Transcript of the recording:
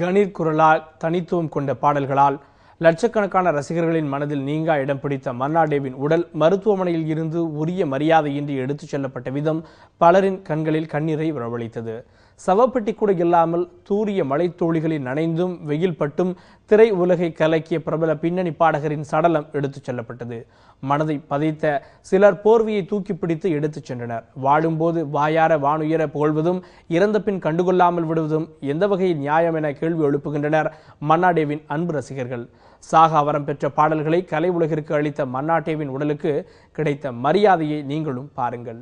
கணீர் குரலால் தனித்துவம் கொண்ட பாடல்களால் லட்சக்கணக்கான ரசிகர்களின் மனதில் நீங்கா இடம் பிடித்த மன்னாடேவின் உடல் மருத்துவமனையில் இருந்து உரிய மரியாதையின்றி எடுத்துச் செல்லப்பட்ட விதம் பலரின் கண்களில் கண்ணீரை வரவழைத்தது. சவப்பெட்டி கூட இல்லாமல் தூரிய மலைத்தோழிகளில் நனைந்தும் வெயில் பட்டும் திரை உலகை கலக்கிய பிரபல பின்னணி பாடகரின் சடலம் எடுத்துச் செல்லப்பட்டது. மனதை பதைத்த சிலர் போர்வையை தூக்கி பிடித்து எடுத்துச் சென்றனர். வாழும்போது வாயார வானுயர புகழ்வதும் இறந்த பின் கண்டுகொள்ளாமல் விடுவதும் எந்த வகையில் நியாயம் என கேள்வி எழுப்புகின்றனர் மன்னாடேவின் அன்பு ரசிகர்கள். சாகா அவரம் பெற்ற பாடல்களை கலை உலகிற்கு அளித்த மன்னாட்டேவின் உடலுக்கு கிடைத்த மரியாதையை நீங்களும் பாருங்கள்.